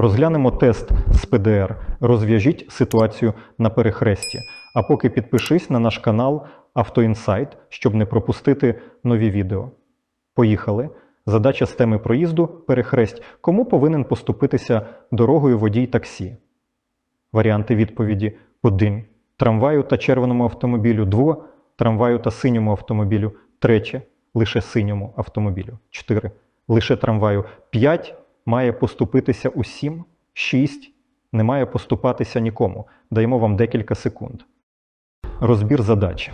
Розглянемо тест з ПДР. Розв'яжіть ситуацію на перехресті. А поки підпишись на наш канал Автоінсайт, щоб не пропустити нові відео. Поїхали. Задача з теми проїзду перехресть. Кому повинен поступитися дорогою водій таксі? Варіанти відповіді: 1. Трамваю та червоному автомобілю 2. Трамваю та синьому автомобілю 3. Лише синьому автомобілю 4. Лише трамваю 5. Має поступитися усім 6. Не має поступатися нікому. Даємо вам декілька секунд. Розбір задачі.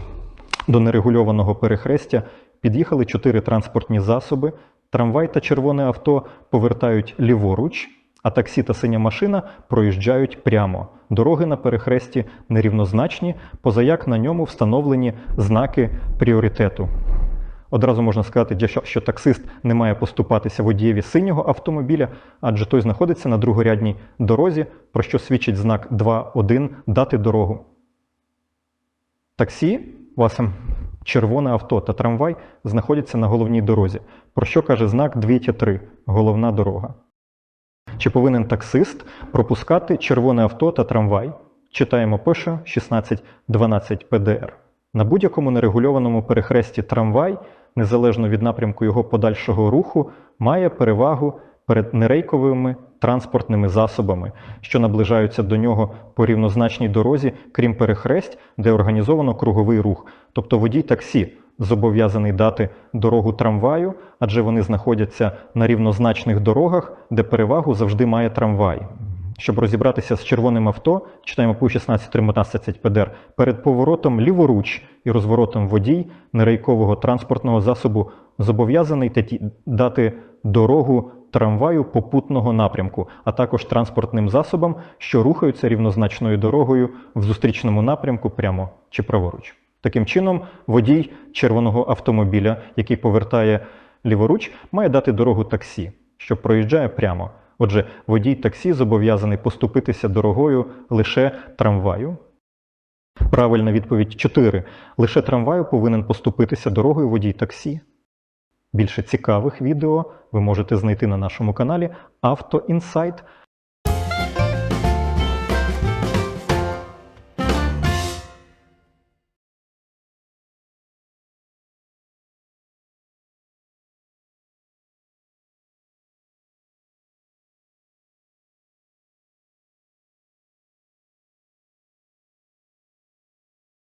До нерегульованого перехрестя під'їхали чотири транспортні засоби. Трамвай та червоне авто повертають ліворуч, а таксі та синя машина проїжджають прямо. Дороги на перехресті нерівнозначні, позаяк на ньому встановлені знаки пріоритету. Одразу можна сказати, що- таксист не має поступатися водієві синього автомобіля, адже той знаходиться на другорядній дорозі, про що свідчить знак 2.1 дати дорогу. Таксі, власне, червоне авто та трамвай знаходяться на головній дорозі, про що каже знак 2.3 головна дорога. Чи повинен таксист пропускати червоне авто та трамвай? Читаємо пише 1612 ПДР. На будь-якому нерегульованому перехресті трамвай, незалежно від напрямку його подальшого руху, має перевагу перед нерейковими транспортними засобами, що наближаються до нього по рівнозначній дорозі, крім перехресть, де організовано круговий рух. Тобто водій таксі зобов'язаний дати дорогу трамваю, адже вони знаходяться на рівнозначних дорогах, де перевагу завжди має трамвай. Щоб розібратися з червоним авто, читаємо по 16.13 ПДР, перед поворотом ліворуч і розворотом водій нерейкового транспортного засобу зобов'язаний дати дорогу трамваю попутного напрямку, а також транспортним засобам, що рухаються рівнозначною дорогою в зустрічному напрямку прямо чи праворуч. Таким чином, водій червоного автомобіля, який повертає ліворуч, має дати дорогу таксі, що проїжджає прямо. Отже, водій таксі зобов'язаний поступитися дорогою лише трамваю. Правильна відповідь 4. Лише трамваю повинен поступитися дорогою водій таксі. Більше цікавих відео ви можете знайти на нашому каналі Авто Інсайт.